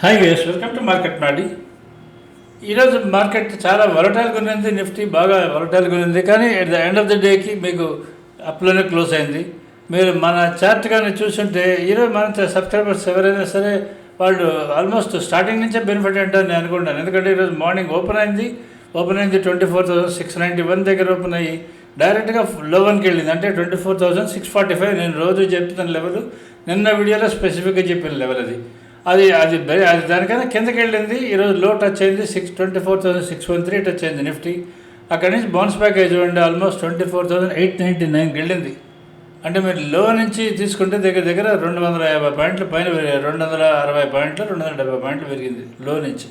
Hi guys welcome to market నాడి ఈరోజు market చాలా వరటాల్గా ఉంది నిఫ్టీ బాగా వరటాల్గా ఉంది కానీ at the end of the డేకి మీకు అప్లోనే క్లోజ్ అయింది. మీరు మన చార్ట్ కానీ చూసుంటే ఈరోజు మన సబ్స్క్రైబర్స్ ఎవరైనా సరే వాళ్ళు ఆల్మోస్ట్ స్టార్టింగ్ నుంచే బెనిఫిట్ అంటారు నేను అనుకుంటాను. ఎందుకంటే ఈరోజు మార్నింగ్ ఓపెన్ అయింది. ఓపెన్ అయింది twenty four thousand six ninety one దగ్గర ఓపెన్ అయ్యి డైరెక్ట్గా లెవెన్కి వెళ్ళింది. అంటే twenty four thousand six forty five నేను రోజు చెప్తున్న లెవెల్ నిన్న వీడియోలో స్పెసిఫిక్గా చెప్పిన లెవెల్ అది. అది అది అది దానికన్నా కిందకి వెళ్ళింది. ఈరోజు లో టచ్ అయింది. Six twenty four thousand six one three touch అయింది నిఫ్టీ అక్కడి నుంచి బౌన్స్ బ్యాక్ అయ్యి చూడండి almost twenty four thousand eight ninety నైన్కి వెళ్ళింది. అంటే మీరు లో నుంచి తీసుకుంటే దగ్గర దగ్గర రెండు వందల యాభై పాయింట్లు పైన రెండు వందల అరవై పాయింట్లు రెండు వందల డెబ్బై పాయింట్లు పెరిగింది లో నుంచి.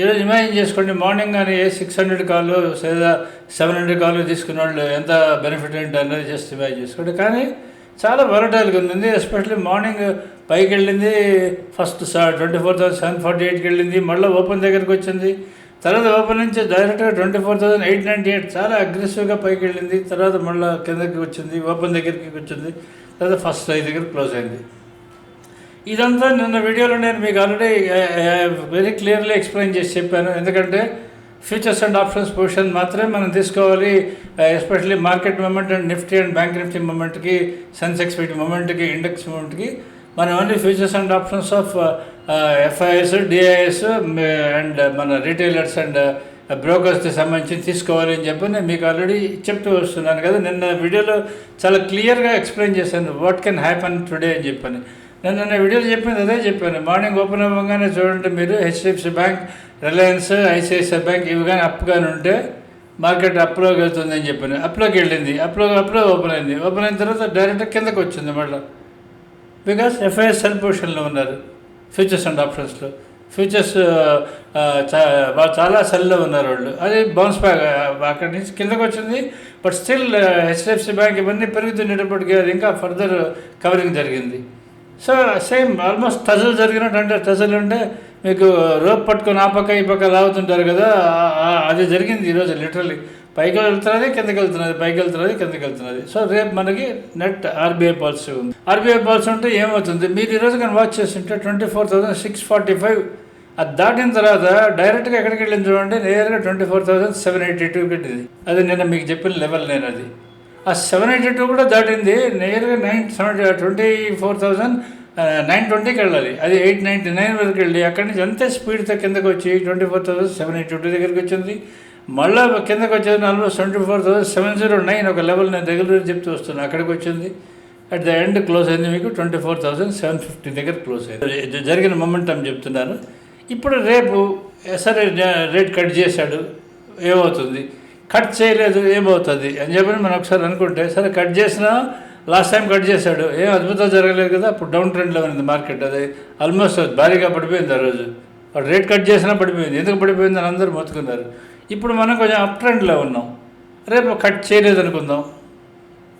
ఈరోజు ఇమాజిన్ చేసుకోండి. మార్నింగ్ కానీ ఏ సిక్స్ హండ్రెడ్ కాల్ లేదా సెవెన్ హండ్రెడ్ కాల్ తీసుకున్న వాళ్ళు ఎంత బెనిఫిట్ ఏంటి అన్నది జస్ట్ ఇమాజిన్ చేసుకోండి. కానీ చాలా వరటైల్గా ఉంది ఎస్పెషల్లీ మార్నింగ్ పైకి వెళ్ళింది first twenty four thousand seven forty ఎయిట్కి వెళ్ళింది మళ్ళీ ఓపెన్ దగ్గరికి వచ్చింది. తర్వాత ఓపెన్ నుంచి డైరెక్ట్గా twenty four thousand eight ninety eight చాలా అగ్రెసివ్గా పైకి వెళ్ళింది. తర్వాత మళ్ళీ కిందకి వచ్చింది ఓపెన్ దగ్గరికి వచ్చింది. తర్వాత ఫస్ట్ ఐదు దగ్గర క్లోజ్ అయింది. ఇదంతా నిన్న వీడియోలో నేను మీకు ఆల్రెడీ వెరీ క్లియర్లీ ఎక్స్ప్లెయిన్ చేసి చెప్పాను. ఎందుకంటే ఫ్యూచర్స్ అండ్ ఆప్షన్స్ పొజిషన్ మాత్రమే మనం తీసుకోవాలి. Especially market movement and Nifty and bank Nifty మూమెంట్కి Sensex వీటి మూమెంట్కి ఇండెక్స్ మూమెంట్కి మనం only futures and options of FIIs DIIs and మన రీటైలర్స్ అండ్ బ్రోకర్స్కి సంబంధించి తీసుకోవాలి అని చెప్పి నేను మీకు ఆల్రెడీ చెప్తూ వస్తున్నాను కదా. నిన్న వీడియోలో చాలా క్లియర్గా ఎక్స్ప్లెయిన్ చేశాను. వాట్ కెన్ హ్యాపన్ టుడే అని చెప్పాను. నేను నిన్న వీడియోలో చెప్పింది అదే చెప్పాను. మార్నింగ్ ఓపెన్ అవ్వగానే చూడండి మీరు HDFC bank Reliance ICICI bank ఇవి కానీ అప్ కానీ ఉంటే మార్కెట్ అప్లోకి వెళ్తుంది అని చెప్పాను. అప్లోకి వెళ్ళింది. అప్లో అప్లో ఓపెన్ అయింది. ఓపెన్ అయిన తర్వాత డైరెక్ట్ కిందకు వచ్చింది మళ్ళీ. బికాస్ ఎఫ్ఐఎస్ సెల్ పొజిషన్లో ఉన్నారు. ఫ్యూచర్స్ అండ్ ఆప్షన్స్లో. ఫ్యూచర్స్ చాలా సెల్లో ఉన్నారు వాళ్ళు. అది బౌన్స్ బ్యాక్ అక్కడి నుంచి కిందకు వచ్చింది. బట్ స్టిల్ హెచ్డిఎఫ్సి బ్యాంక్ ఇవన్నీ పెరుగుతుండేటప్పటికీ అది ఇంకా ఫర్దర్ కవరింగ్ జరిగింది. సో సేమ్ ఆల్మోస్ట్ టజల్ జరిగినట్టు అంటే టజల్ అంటే మీకు రోప్ పట్టుకొని ఆ పక్క ఈ పక్క లాగుతుంటారు కదా అది జరిగింది ఈరోజు లిటరలీ పైకి వెళ్తున్నది కిందకి వెళ్తున్నది పైకి వెళ్తున్నది కిందకి వెళ్తున్నది. సో రేపు మనకి నెట్ ఆర్బీఐ పాలసీ ఉంది. ఆర్బీఐ పాలసీ ఉంటే ఏమవుతుంది? మీరు ఈరోజు కానీ వాచ్ చేస్తుంటే twenty four thousand six forty five అది దాటిన తర్వాత డైరెక్ట్గా ఎక్కడికి వెళ్ళింది చూడండి నేరుగా twenty four thousand seven eighty two పెట్టింది అది నేను మీకు చెప్పిన లెవెల్ నేను అది. ఆ సెవెన్ ఎయిటీ టూ కూడా దాటింది. నియర్గా nine seven twenty four thousand nine ట్వంటీకి వెళ్ళాలి. అది ఎయిట్ నైంటీ నైన్ వరకు వెళ్ళి అక్కడి నుంచి అంతే స్పీడ్తో కిందకు వచ్చి twenty four thousand seven eighty two దగ్గరికి వచ్చింది. మళ్ళీ కిందకు వచ్చేది almost twenty four thousand seven zero nine ఒక లెవెల్ నేను దగ్గర చెప్తూ వస్తున్నాను అక్కడికి వచ్చింది. అట్ ద ఎండ్ క్లోజ్ అయింది మీకు twenty four thousand seven fifty దగ్గర క్లోజ్ అయింది. జరిగిన మొమెంటం చెప్తున్నాను. ఇప్పుడు రేపు సరే రేట్ కట్ చేశాడు. ఏమవుతుంది? కట్ చేయలేదు ఏమవుతుంది? అని చెప్పి మనం ఒకసారి అనుకుంటే సరే కట్ చేసినా లాస్ట్ టైం కట్ చేశాడు. ఏం అద్భుతం జరగలేదు కదా? అప్పుడు డౌన్ ట్రెండ్లో ఉంది మార్కెట్. అది ఆల్మోస్ట్ భారీగా పడిపోయింది ఆ రోజు. వాడు రేట్ కట్ చేసినా పడిపోయింది. ఎందుకు పడిపోయింది అని అందరూ మొత్తుకున్నారు. ఇప్పుడు మనం కొంచెం అప్ ట్రెండ్లో ఉన్నాం. రేపు కట్ చేయలేదు అనుకుందాం.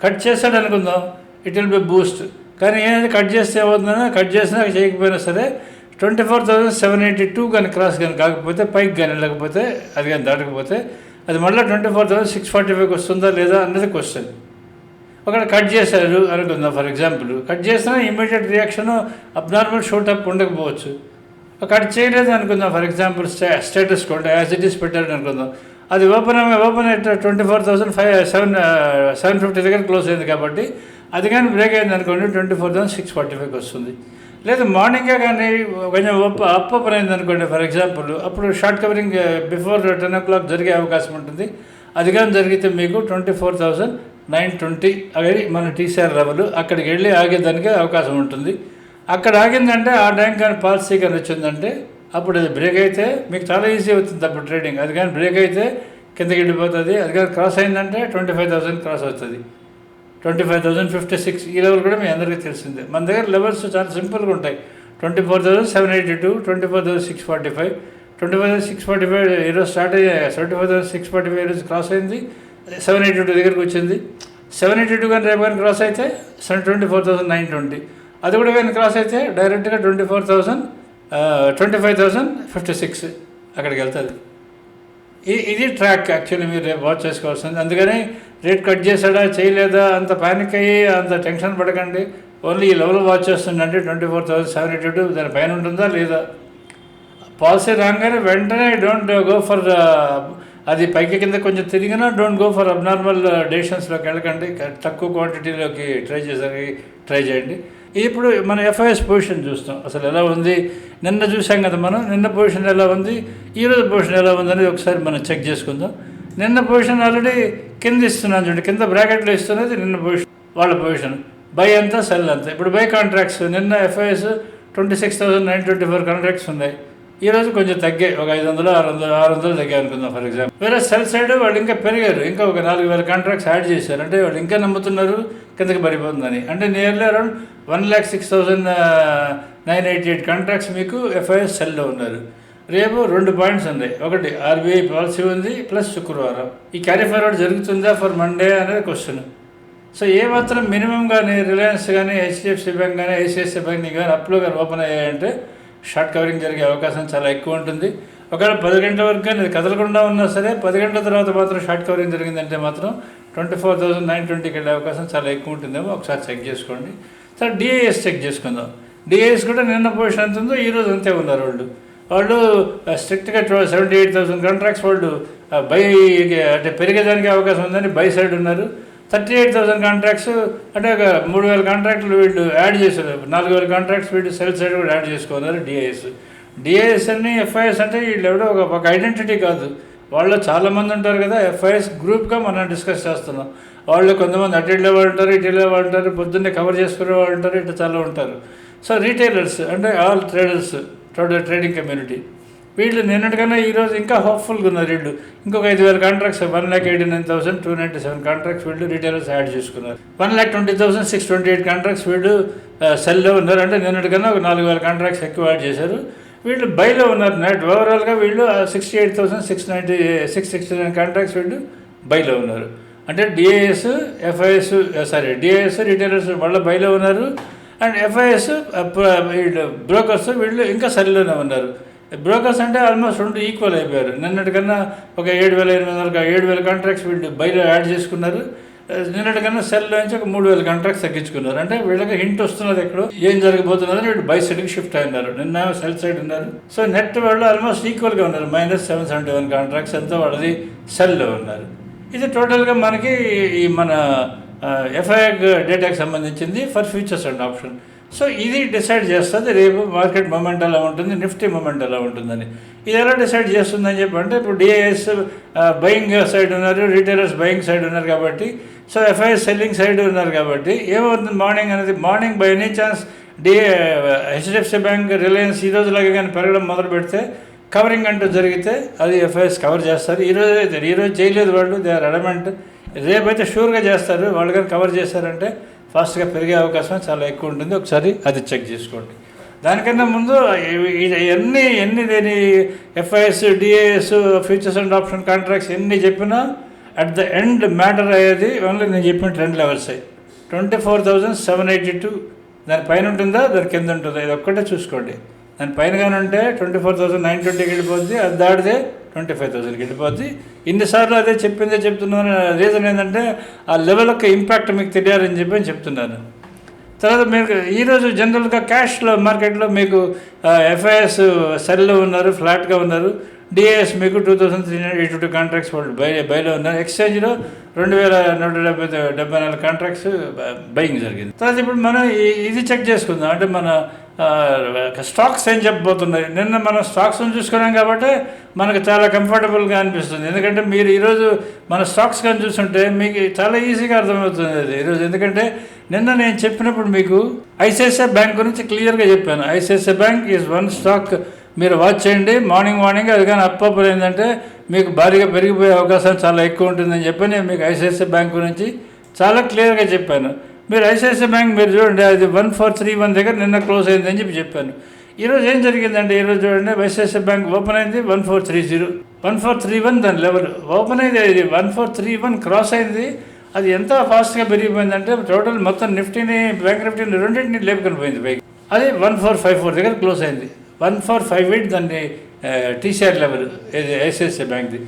కట్ చేశాడు అనుకుందాం. It will be boost. కానీ ఏదైతే కట్ చేస్తే ఏమవుతుందో కట్ చేసినా చేయకపోయినా సరే twenty four thousand seven eighty two కానీ క్రాస్ కానీ కాకపోతే పైకి కానీ వెళ్ళకపోతే అది కానీ దాటకపోతే అది మళ్ళీ twenty four thousand six forty ఫైవ్కి వస్తుందా లేదా అన్నది క్వశ్చన్ ఒకవేళ కట్ చేశారు అనుకుందాం ఫర్ ఎగ్జాంపుల్ కట్ చేసినా immediate reaction abnormal shoot up ఉండకపోవచ్చు. కట్ చేయలేదు అనుకుందాం ఫర్ ఎగ్జాంపుల్ స్టే స్టేటస్ కూడా యాజ్ ఇట్ ఈస్ పెట్టారు అనుకుందాం. అది ఓపెన్ ఓపెన్ అయితే twenty four thousand five seven seven fifty దగ్గర క్లోజ్ అయింది కాబట్టి అది కానీ బ్రేక్ అయింది అనుకోండి twenty four thousand six forty ఫైవ్కి వస్తుంది. లేదు మార్నింగే కానీ కొంచెం అప్ అప్ అయింది అనుకోండి ఫర్ ఎగ్జాంపుల్ అప్పుడు short covering before ten o'clock జరిగే అవకాశం ఉంటుంది. అది కానీ జరిగితే మీకు twenty four thousand nine twenty అది మన టీసీఆర్ లెవెల్ అక్కడికి వెళ్ళి ఆగేదానికి అవకాశం ఉంటుంది. అక్కడ ఆగిందంటే ఆ టైం కానీ పాలసీ కానీ వచ్చిందంటే అప్పుడు అది బ్రేక్ అయితే మీకు చాలా ఈజీ అవుతుంది అప్పుడు ట్రేడింగ్ అది కానీ బ్రేక్ అయితే కిందకి వెళ్ళిపోతుంది. అది కానీ క్రాస్ అయిందంటే ట్వంటీ ఫైవ్ థౌసండ్ క్రాస్ అవుతుంది. Twenty five thousand fifty six ఈ లెవెల్ కూడా మీ అందరికీ తెలిసిందే. మన దగ్గర లెవెల్స్ చాలా సింపుల్గా ఉంటాయి. Twenty four thousand seven eighty two twenty four thousand six forty five twenty five thousand six forty five ఈరోజు స్టార్ట్ అయ్యాయి twenty five thousand six forty five ఈరోజు క్రాస్ అయింది సెవెన్ ఎయిటీ టూ దగ్గరికి వచ్చింది. సెవెన్ ఎయిటీ టూ కానీ రేపు కానీ cross అయితే seven twenty four thousand nine twenty అది కూడా కానీ క్రాస్ అయితే డైరెక్ట్గా twenty four thousand twenty five thousand fifty six అక్కడికి వెళ్తుంది. ఇది ట్రాక్ యాక్చువల్లీ మీరు రేపు వాచ్ చేసుకోవాల్సింది. అందుకని రేట్ కట్ చేశాడా చేయలేదా అంత పానిక్ అయ్యి అంత టెన్షన్ పడకండి. ఓన్లీ ఈ లెవెల్ వాచ్ చేస్తుందంటే twenty four thousand seven eighty two దాని పైన ఉంటుందా లేదా? పాలసీ రాగానే వెంటనే డోంట్ గో ఫర్ అది పైకి కింద కొంచెం తిరిగినా డోంట్ గో ఫర్ అబ్నార్మల్ డెసిషన్స్లోకి వెళ్ళకండి. తక్కువ క్వాంటిటీలోకి ట్రై చేసరికి ట్రై చేయండి. ఇప్పుడు మన ఎఫ్ఐఎస్ పొజిషన్ చూస్తాం. అసలు ఎలా ఉంది? నిన్న చూసాం కదా మనం. నిన్న పొజిషన్ ఎలా ఉంది? ఈరోజు పొజిషన్ ఎలా ఉంది అనేది ఒకసారి మనం చెక్ చేసుకుందాం. నిన్న పొజిషన్ ఆల్రెడీ కింద ఇస్తున్నాను చూడండి. కింద బ్రాకెట్లో ఇస్తున్నది నిన్న పొజిషన్ వాళ్ళ పొజిషన్ బై అంతా సెల్ అంతా ఇప్పుడు బై కాంట్రాక్ట్స్ నిన్న FIIs twenty six thousand nine twenty four contracts ఉన్నాయి. ఈ రోజు కొంచెం తగ్గాయి. ఒక ఐదు వందలు ఆరు వందలు ఆరు వందలు తగ్గాయి అనుకుందాం ఫర్ ఎగ్జాంపుల్ వేరే సెల్ సైడ్ వాళ్ళు ఇంకా పెరిగారు. ఇంకా ఒక నాలుగు వేల కాంట్రాక్ట్స్ యాడ్ చేశారు. అంటే వాళ్ళు ఇంకా నమ్ముతున్నారు. కిందకి పడిపోతుందని. అంటే nearly around one lakh six thousand nine eighty eight contracts మీకు ఎఫ్ఐఎస్ సెల్లో ఉన్నారు. రేపు రెండు పాయింట్స్ ఉన్నాయి. ఒకటి ఆర్బీఐ పాలసీ ఉంది ప్లస్ శుక్రవారం. ఈ క్యారీ ఫార్వర్డ్ జరుగుతుందా ఫర్ మండే అనేది క్వశ్చన్ సో ఏ మాత్రం మినిమం కానీ రిలయన్స్ కానీ హెచ్డిఎఫ్సి బ్యాంక్ కానీ ఐసిఐసిఐ బ్యాంక్ కానీ అప్లో కానీ ఓపెన్ అయ్యాయంటే షార్ట్ కవరింగ్ జరిగే అవకాశం చాలా ఎక్కువ ఉంటుంది. ఒకవేళ పది గంటల వరకు కానీ కదలకుండా ఉన్నా సరే పది గంటల తర్వాత మాత్రం షార్ట్ కవరింగ్ జరిగిందంటే మాత్రం ట్వంటీ ఫోర్ థౌసండ్ నైన్ ట్వంటీకి వెళ్ళే అవకాశం చాలా ఎక్కువ ఉంటుందేమో ఒకసారి చెక్ చేసుకోండి. సరే డిఏఎస్ చెక్ చేసుకుందాం. డిఏఎస్ కూడా నిన్న పొజిషన్ ఎంత ఉందో ఈ రోజు అంతే ఉన్నారు వాళ్ళు. వాళ్ళు స్ట్రిక్ట్గా సెవెంటీ ఎయిట్ థౌసండ్ కాంట్రాక్ట్స్ వాళ్ళు బై అంటే పెరిగేదానికి అవకాశం ఉందని బై సైడ్ ఉన్నారు. థర్టీ ఎయిట్ థౌసండ్ కాంట్రాక్ట్స్ అంటే ఒక మూడు వేల కాంట్రాక్టులు వీళ్ళు యాడ్ చేశారు. నాలుగు వేల కాంట్రాక్ట్స్ వీళ్ళు సెల్ సైడ్ కూడా యాడ్ చేసుకున్నారు డిఐఎస్ డిఐఎస్ అని ఎఫ్ఐఎస్ అంటే వీళ్ళు ఎవడో ఒక ఐడెంటిటీ కాదు. వాళ్ళు చాలామంది ఉంటారు కదా ఎఫ్ఐఎస్ గ్రూప్గా మనం డిస్కస్ చేస్తున్నాం. వాళ్ళు కొంతమంది అటు వెళ్ళే వాళ్ళు ఉంటారు ఇటు వెళ్ళే వాళ్ళు ఉంటారు పొద్దున్నే కవర్ చేసుకునే వాళ్ళు ఉంటారు ఇటు చాలా ఉంటారు. సో రీటైలర్స్ అంటే ఆల్ ట్రేడర్స్ ట్రేడింగ్ కమ్యూనిటీ వీళ్ళు నిన్నటికన్నా ఈరోజు ఇంకా హోప్ఫుల్గా ఉన్నారు వీళ్ళు. ఇంకొక ఐదు వేల contracts one lakh eighty nine thousand two ninety seven contracts వీళ్ళు రీటైలర్స్ యాడ్ చేసుకున్నారు. One lakh twenty thousand six twenty eight contracts వీళ్ళు uh, సెల్లో ఉన్నారు. అంటే నిన్నటికన్నా ఒక నాలుగు వేల కాంట్రాక్ట్స్ ఎక్కువ యాడ్ చేశారు. వీళ్ళు బైలో ఉన్నారు. నెట్ ఓవరాల్గా వీళ్ళు sixty eight thousand six ninety six sixty nine contracts వీళ్ళు బైలో ఉన్నారు. అంటే DIIs FIIs sorry DIIs retailers వాళ్ళ బైలో ఉన్నారు. అండ్ ఎఫ్ఐఎస్ వీళ్ళు బ్రోకర్స్ వీళ్ళు ఇంకా సరిలోనే ఉన్నారు. బ్రోకర్స్ అంటే ఆల్మోస్ట్ రెండు ఈక్వల్ అయిపోయారు. నిన్నటికన్నా ఒక ఏడు వేల ఎనిమిది వందల ఏడు వేల కాంట్రాక్ట్స్ వీళ్ళు బయట యాడ్ చేసుకున్నారు. నిన్నటికన్నా సెల్లో నుంచి ఒక మూడు వేల కాంట్రాక్ట్స్ తగ్గించుకున్నారు. అంటే వీళ్ళకి హింట్ వస్తున్నది ఎక్కడో ఏం జరగబోతున్నదని వీళ్ళు బై సైడ్కి షిఫ్ట్ అయినారు నిన్న సెల్ సైడ్ ఉన్నారు. సో నెట్ వాళ్ళు ఆల్మోస్ట్ ఈక్వల్గా ఉన్నారు. Minus seven seventy one contracts ఎంతో వాళ్ళది సెల్లో ఉన్నారు. ఇది టోటల్గా మనకి ఈ మన ఎఫ్ఐఆర్ డేటాకి సంబంధించింది for futures and option so ఇది డిసైడ్ చేస్తుంది. రేపు మార్కెట్ మూమెంట్ ఎలా ఉంటుంది నిఫ్టీ మూమెంట్ ఎలా ఉంటుందని. ఇది ఎలా డిసైడ్ చేస్తుందని చెప్పి అంటే ఇప్పుడు డిఐఎస్ బయింగ్ సైడ్ ఉన్నారు రీటైలర్స్ బయింగ్ సైడ్ ఉన్నారు కాబట్టి సో ఎఫ్ఐఎస్ సెల్లింగ్ సైడ్ ఉన్నారు కాబట్టి ఏమవుతుంది? మార్నింగ్ అనేది morning by any chance DA HDFC bank Reliance ఈ రోజులాగా కానీ పెరగడం మొదలు పెడితే కవరింగ్ అంటూ జరిగితే అది ఎఫ్ఐఎస్ కవర్ చేస్తారు. ఈరోజు అయితే ఈరోజు చేయలేదు వాళ్ళు దే ఆర్ అడమెంట్. రేపైతే షూర్గా చేస్తారు వాళ్ళు కానీ కవర్ చేశారంటే ఫాస్ట్గా పెరిగే అవకాశం చాలా ఎక్కువ ఉంటుంది. ఒకసారి అది చెక్ చేసుకోండి. దానికన్నా ముందు ఎన్ని ఎన్ని దేని FIIs DIIs futures and option contracts ఎన్ని చెప్పినా అట్ ద ఎండ్ మ్యాటర్ అయ్యేది ఓన్లీ నేను చెప్పిన రెండు లెవెల్స్. అయ్యి twenty four thousand seven eighty two. దాని పైన ఉంటుందా? దాని కింద ఉంటుందా? ఇది ఒక్కటే చూసుకోండి. దాని పైన కానీ ఉంటే ట్వంటీ ఫోర్ థౌసండ్ నైన్ ట్వంటీకి వెళ్ళిపోద్ది అది దాటితే ట్వంటీ ఫైవ్ థౌసండ్కి వెళ్ళిపోద్ది. ఇన్నిసార్లు అదే చెప్పిందే చెప్తున్నాను. రీజన్ ఏంటంటే ఆ లెవెల్ యొక్క ఇంపాక్ట్ మీకు తెలియాలని చెప్పి అని చెప్తున్నాను. తర్వాత మీకు ఈరోజు జనరల్గా క్యాష్లో మార్కెట్లో మీకు ఎఫ్ఐఎస్ సెల్లో ఉన్నారు ఫ్లాట్గా ఉన్నారు. డిఏఎస్ మీకు two thousand three hundred eighty two contracts వాళ్ళు బై బైలో ఉన్నారు. ఎక్స్చేంజ్లో రెండు వేల నూట డెబ్బై డెబ్బై నాలుగు కాంట్రాక్ట్స్ బయింగ్ జరిగింది. తర్వాత ఇప్పుడు మనం ఇది చెక్ చేసుకుందాం. అంటే మన స్టాక్స్ ఏం చెప్పబోతున్నాయి? నిన్న మనం స్టాక్స్ని చూసుకున్నాం కాబట్టి మనకు చాలా కంఫర్టబుల్గా అనిపిస్తుంది. ఎందుకంటే మీరు ఈరోజు మన స్టాక్స్ కానీ చూస్తుంటే మీకు చాలా ఈజీగా అర్థమవుతుంది అది. ఈరోజు ఎందుకంటే నిన్న నేను చెప్పినప్పుడు మీకు ఐసిఐసిఐ బ్యాంక్ గురించి క్లియర్గా చెప్పాను. ICICI bank is one stock మీరు వాచ్ చేయండి. మార్నింగ్ మార్నింగ్ అది కానీ అప్ ఏంటంటే మీకు భారీగా పెరిగిపోయే అవకాశం చాలా ఎక్కువ ఉంటుందని చెప్పి నేను మీకు ఐసిఐసిఐ బ్యాంక్ గురించి చాలా క్లియర్గా చెప్పాను. మీరు ఐసిఐసిఐ బ్యాంక్ మీరు చూడండి అది వన్ ఫోర్ త్రీ వన్ దగ్గర నిన్న క్లోజ్ అయిందని చెప్పి చెప్పాను. ఈరోజు ఏం జరిగిందంటే ఈరోజు చూడండి ఐసిఐసిఐ బ్యాంక్ ఓపెన్ అయింది one four three zero one four three one దాని లెవెల్. ఓపెన్ అయింది ఇది one four three one cross అయింది. అది ఎంత ఫాస్ట్గా పెరిగిపోయిందంటే టోటల్ మొత్తం నిఫ్టీని బ్యాంక్ నిఫ్టీని రెండింటిని లేపుకొని పోయింది పైకి. అది వన్ ఫోర్ ఫైవ్ ఫోర్ దగ్గర క్లోజ్ అయింది. వన్ ఫోర్ ఫైవ్ ఎయిట్ దాన్ని టీసీఆర్ లెవెల్ ఇది ఐసిఐసిఐ బ్యాంక్ది.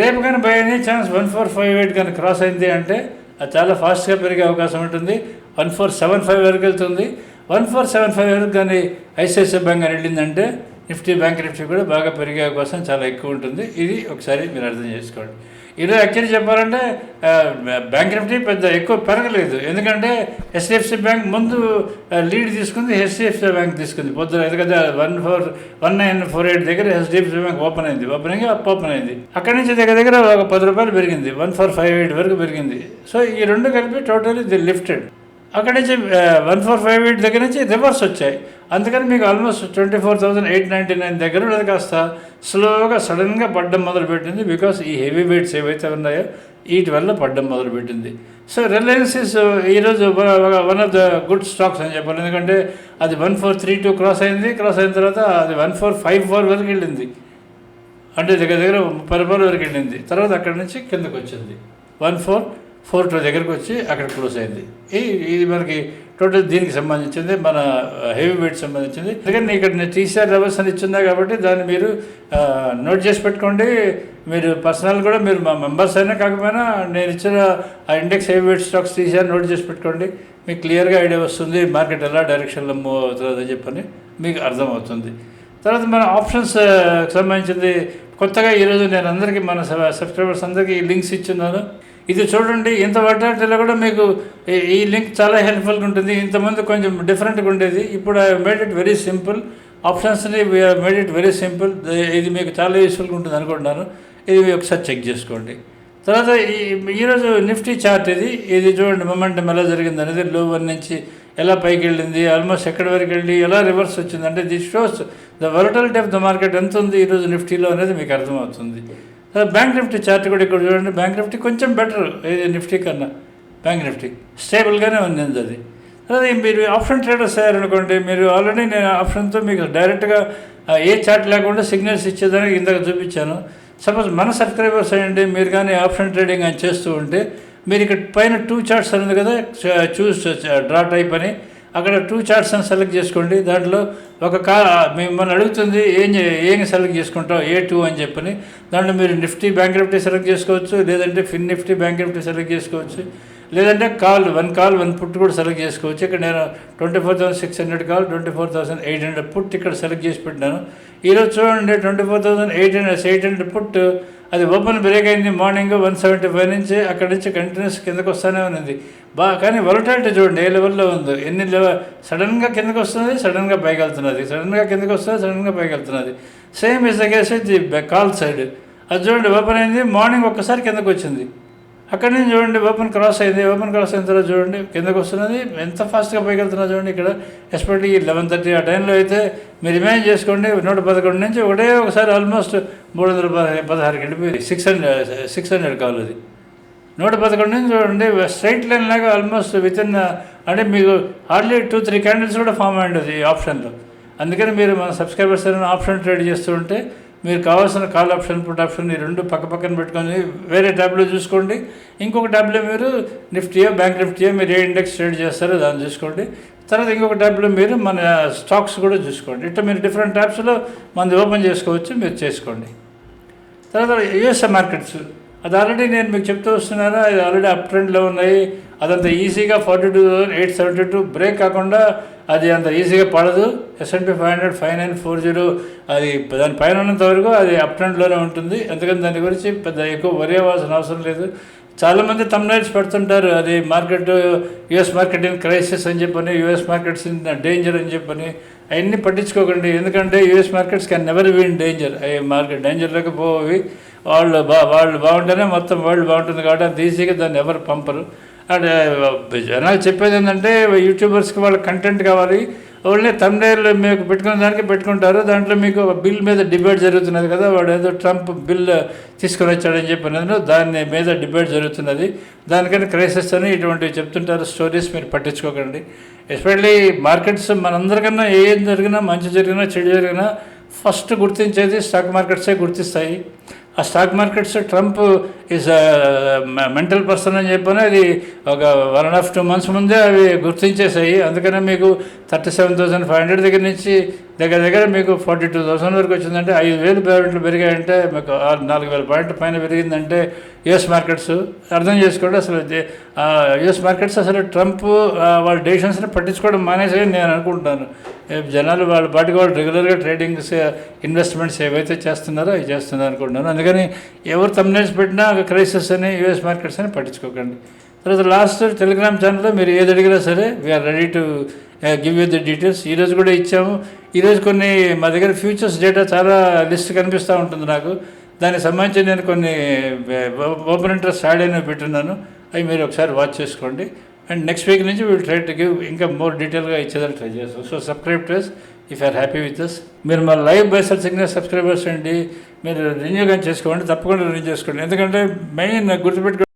రేపు కానీ పోయే chance one four five eight కానీ క్రాస్ అయింది అంటే అది చాలా ఫాస్ట్గా పెరిగే అవకాశం ఉంటుంది. వన్ ఫోర్ సెవెన్ ఫైవ్ వరకు వెళ్తుంది. వన్ ఫోర్ సెవెన్ ఫైవ్ వరకు కానీ ఐసిఐసిఐ బ్యాంక్ అని వెళ్ళిందంటే నిఫ్టీ బ్యాంక్ నిఫ్టీ కూడా బాగా పెరిగే అవకాశం చాలా ఎక్కువ ఉంటుంది. ఇది ఒకసారి మీరు అర్థం చేసుకోండి. ఈరోజు యాక్చువల్లీ చెప్పాలంటే బ్యాంక్ నిఫ్టీ పెద్ద ఎక్కువ పెరగలేదు. ఎందుకంటే హెచ్డిఎఫ్సి బ్యాంక్ ముందు లీడ్ తీసుకుంది హెచ్డిఎఫ్సి బ్యాంక్ తీసుకుంది. పొద్దున ఎందుకంటే one four one nine four eight దగ్గర హెచ్డిఎఫ్సి బ్యాంక్ ఓపెన్ అయింది. ఓపెన్ అయ్యి అప్ ఓపెన్ అయింది. అక్కడి నుంచి దగ్గర దగ్గర ఒక పది రూపాయలు పెరిగింది. వన్ ఫోర్ ఫైవ్ ఎయిట్ వరకు పెరిగింది. సో ఈ రెండు కలిపి టోటల్ ది లిఫ్టెడ్ అక్కడి నుంచి వన్ ఫోర్ ఫైవ్ ఎయిట్ దగ్గర నుంచి రివర్స్ వచ్చాయి. అందుకని మీకు almost twenty four thousand eight ninety nine దగ్గర ఉన్నది. కాస్త స్లోగా సడన్గా పడ్డం మొదలుపెట్టింది. బికాస్ ఈ హెవీ వెయిట్స్ ఏవైతే ఉన్నాయో వీటి వల్ల పడ్డం మొదలుపెట్టింది. సో రిలయన్స్ ఇస్ ఈరోజు one of the good stocks అని చెప్పాలి. ఎందుకంటే అది one four three two cross అయింది. క్రాస్ అయిన తర్వాత అది వన్ ఫోర్ ఫైవ్ ఫోర్ వరకు వెళ్ళింది. అంటే దగ్గర దగ్గర ముప్పై రూపాయల వరకు వెళ్ళింది. తర్వాత అక్కడి నుంచి కిందకు వచ్చింది. వన్ ఫోర్ ఫోర్ టూ దగ్గరకు వచ్చి అక్కడ క్లోజ్ అయింది. ఈ ఇది మనకి టోటల్ దీనికి సంబంధించింది మన హెవీ వెయిట్ సంబంధించింది. ఎందుకంటే ఇక్కడ నేను టీసీఆర్ లెవెల్స్ అని ఇచ్చిందా కాబట్టి దాన్ని మీరు నోట్ చేసి పెట్టుకోండి. మీరు పర్సనల్ కూడా మీరు మా మెంబర్స్ అయినా కాకపోయినా నేను ఇచ్చిన ఆ index heavy weight stocks TCR note చేసి పెట్టుకోండి. మీకు క్లియర్గా ఐడియా వస్తుంది మార్కెట్ ఎలా డైరెక్షన్లో మూవ్ అవుతుందని చెప్పని మీకు అర్థమవుతుంది. తర్వాత మన ఆప్షన్స్ సంబంధించింది కొత్తగా ఈరోజు నేను అందరికీ మన సబ్స్క్రైబర్స్ అందరికీ లింక్స్ ఇచ్చున్నాను. ఇది చూడండి ఇంత వాటిలో కూడా మీకు ఈ- లింక్ చాలా హెల్ప్ఫుల్గా ఉంటుంది. ఇంతకుముందు కొంచెం డిఫరెంట్గా ఉండేది. ఇప్పుడు I made it very simple. ఆప్షన్స్ని made it very simple. ఇది మీకు చాలా యూస్ఫుల్గా ఉంటుంది అనుకుంటున్నాను. ఇది ఒకసారి చెక్ చేసుకోండి. తర్వాత ఈ ఈరోజు నిఫ్టీ చార్ట్ ఇది. ఇది చూడండి మొమెంటం ఎలా జరిగింది అనేది లోవర్ నుంచి ఎలా పైకి వెళ్ళింది ఆల్మోస్ట్ ఎక్కడి వరకు వెళ్ళి ఎలా రివర్స్ వచ్చింది? అంటే this shows the volatility of the market ఎంత ఉంది ఈరోజు నిఫ్టీలో అనేది మీకు అర్థమవుతుంది. బ్యాంక్ నిఫ్టీ చార్ట్ కూడా ఇక్కడ చూడండి. బ్యాంక్ నిఫ్టీ కొంచెం బెటర్ ఇది నిఫ్టీ కన్నా బ్యాంక్ నిఫ్టీ స్టేబుల్గానే ఉంది అది. అదే మీరు ఆప్షన్ ట్రేడర్స్ అయ్యారనుకోండి మీరు ఆల్రెడీ నేను ఆప్షన్తో మీకు డైరెక్ట్గా ఏ చార్ట్ లేకుండా సిగ్నల్స్ ఇచ్చేదానికి ఇందాక చూపించాను. సపోజ్ మన సబ్స్క్రైబర్స్ అయ్యండి మీరు కానీ ఆప్షన్ ట్రేడింగ్ అని చేస్తూ ఉంటే మీరు ఇక్కడ పైన టూ చార్ట్స్ అనేది కదా చూస్ డ్రా టైప్ అని అక్కడ టూ చార్ట్స్ అని సెలెక్ట్ చేసుకోండి. దాంట్లో ఒక కా మిమ్మల్ని అడుగుతుంది ఏం ఏం సెలెక్ట్ చేసుకుంటావు ఏ టూ అని చెప్పని. దాంట్లో మీరు నిఫ్టీ బ్యాంక్ నిఫ్టీ సెలెక్ట్ చేసుకోవచ్చు లేదంటే Fin Nifty bank Nifty select చేసుకోవచ్చు. లేదంటే call one call one put కూడా సెలెక్ట్ చేసుకోవచ్చు. ఇక్కడ నేను twenty four thousand six hundred call twenty four thousand eight hundred put ఇక్కడ సెలెక్ట్ చేసి పెట్టినాను. ఈరోజు చూడండి twenty four thousand eight hundred eight hundred put అది ఓపెన్ బ్రేక్ అయింది మార్నింగ్ వన్ సెవెంటీ ఫైవ్ నుంచి అక్కడి నుంచి కంటిన్యూస్ కిందకు వస్తూనే ఉన్నది. బా కానీ వొలటాలిటీ చూడండి ఏ లెవెల్లో ఉందో. ఎన్ని లెవెల్ సడన్గా కిందకు వస్తుంది సడన్గా పైకి వెళ్తున్నది. సడన్గా కిందకు వస్తుంది సడన్గా పైకి వెళ్తున్నది. Same is the case the call side అది చూడండి ఓపెన్ అయింది మార్నింగ్ ఒక్కసారి కిందకు వచ్చింది. అక్కడి నుంచి చూడండి ఓపెన్ క్రాస్ అయింది. ఓపెన్ క్రాస్ అయిన తర్వాత చూడండి కిందకు వస్తున్నది. ఎంత ఫాస్ట్గా పైకి వెళ్తున్నా చూడండి ఇక్కడ ఎస్పెషల్లీ లెవెన్ థర్టీ ఆ టైంలో అయితే మీరు ఇమాజిన్ చేసుకోండి నూట పదకొండు నుంచి ఒకటే ఒకసారి ఆల్మోస్ట్ మూడు వందల పదహారు పదహారుకి వెళ్ళిపోయింది. సిక్స్ హండ్రెడ్ సిక్స్ హండ్రెడ్ కావాలి అది. నూట పదకొండు నుంచి చూడండి స్ట్రైట్ లైన్ లాగా ఆల్మోస్ట్ విత్ ఇన్ అంటే మీకు హార్డ్లీ టూ త్రీ క్యాండిల్స్ కూడా ఫామ్ అయ్యింది ఈ ఆప్షన్లో అందుకని మీరు మన సబ్స్క్రైబర్స్ ఏదైనా ఆప్షన్ ట్రేడ్ చేస్తూ ఉంటే మీరు కావాల్సిన కాల్ ఆప్షన్ పుట్ ఆప్షన్ ఈ రెండు పక్క పక్కన పెట్టుకొని వేరే ట్యాబ్లో చూసుకోండి. ఇంకొక ట్యాబ్లో మీరు నిఫ్టీయో బ్యాంక్ నిఫ్టీయో మీరు ఏ ఇండెక్స్ ట్రేడ్ చేస్తారో దాన్ని చూసుకోండి. తర్వాత ఇంకొక ట్యాబ్లో మీరు మన స్టాక్స్ కూడా చూసుకోండి. ఇట్లా మీరు డిఫరెంట్ ట్యాబ్స్లో మనది ఓపెన్ చేసుకోవచ్చు మీరు చేసుకోండి. తర్వాత యుఎస్ఏ మార్కెట్స్. అది ఆల్రెడీ నేను మీకు చెప్తూ వస్తున్నాను? అది ఆల్రెడీ అప్ ట్రెండ్లో ఉన్నాయి. అదంత ఈజీగా forty two eight seventy two break కాకుండా అది అంత ఈజీగా పడదు. S and P five hundred five nine four zero అది దాని పైన ఉన్నంత వరకు అది అప్ ట్రెండ్లోనే ఉంటుంది. ఎందుకంటే దాని గురించి పెద్ద ఎక్కువ వరి అవ్వాల్సిన అవసరం లేదు. చాలామంది తమ్నైల్స్ పెడుతుంటారు. అది market US market in crisis అని చెప్పని యుఎస్ మార్కెట్స్ ఇన్ డేంజర్ అని చెప్పని అవన్నీ పట్టించుకోకండి. ఎందుకంటే US markets can never win danger అవి మార్కెట్ డేంజర్లోకి పోవి వాళ్ళు బా వాళ్ళు బాగుంటేనే మొత్తం వరల్డ్ బాగుంటుంది కాబట్టి అంత ఈజీగా దాన్ని ఎవరు పంపరు. అండ్ జనాలు చెప్పేది ఏంటంటే యూట్యూబర్స్కి వాళ్ళ కంటెంట్ కావాలి. వాళ్ళని తమిళ మీకు పెట్టుకున్న దానికి పెట్టుకుంటారు. దాంట్లో మీకు బిల్ మీద డిబేట్ జరుగుతున్నది కదా వాడు ఏదో ట్రంప్ బిల్ తీసుకుని వచ్చాడని చెప్పినందుకు దాని మీద డిబేట్ జరుగుతున్నది. దానికని క్రైసిస్ అని ఇటువంటివి చెప్తుంటారు. స్టోరీస్ మీరు పట్టించుకోకండి. ఎస్పెషల్లీ మార్కెట్స్ మనందరికన్నా ఏం జరిగినా మంచి జరిగినా చెడు జరిగినా ఫస్ట్ గుర్తించేది స్టాక్ మార్కెట్సే గుర్తిస్తాయి. ఆ stock markets Trump is mental person అని చెప్పని అది ఒక one and half two months ముందే అవి గుర్తించేసాయి అందుకనే మీకు thirty seven thousand five hundred దగ్గర నుంచి దగ్గర దగ్గర మీకు ఫార్టీ టూ థౌసండ్ వరకు వచ్చిందంటే ఐదు వేలు పాయింట్లు పెరిగాయంటే మీకు ఆరు నాలుగు వేల పాయింట్లు పైన పెరిగిందంటే యుఎస్ మార్కెట్స్. అర్థం చేసుకోండి అసలు యుఎస్ మార్కెట్స్ అసలు ట్రంప్ వాళ్ళ డెసిషన్స్ని పట్టించుకోవడం మానేసేయని నేను అనుకుంటున్నాను. జనాలు వాళ్ళ పాటికి వాళ్ళు రెగ్యులర్గా ట్రేడింగ్స్ ఇన్వెస్ట్మెంట్స్ ఏవైతే చేస్తున్నారో అవి చేస్తున్నారు అనుకుంటున్నాను. అందుకని ఎవరు తమ్నేల్స్ పెట్టినా క్రైసిస్ అని యుఎస్ మార్కెట్స్ అని పట్టించుకోకండి. తర్వాత లాస్ట్ టెలిగ్రామ్ ఛానల్లో మీరు ఏది అడిగినా సరే we are ready to give you the details ఈరోజు కూడా ఇచ్చాము. ఈరోజు కొన్ని మా దగ్గర ఫ్యూచర్స్ డేటా చాలా లిస్ట్ కనిపిస్తూ ఉంటుంది నాకు. దానికి సంబంధించి నేను కొన్ని ఓపెన్ ఇంట్రెస్ట్ యాడ్ అయినవి పెట్టున్నాను. అవి మీరు ఒకసారి వాచ్ చేసుకోండి. అండ్ నెక్స్ట్ వీక్ నుంచి వీళ్ళు ట్రై టు గివ్ ఇంకా మోర్ డీటెయిల్గా ఇచ్చేదాన్ని ట్రై చేస్తాం. So subscribe to if are happy with us మీరు మా లైవ్ బైసల్ సిగ్నల్ సబ్స్క్రైబర్స్ అండి. మీరు రిన్యూ కానీ చేసుకోండి. తప్పకుండా రిన్యూ చేసుకోండి. ఎందుకంటే మెయిన్ గుర్తుపెట్టుకో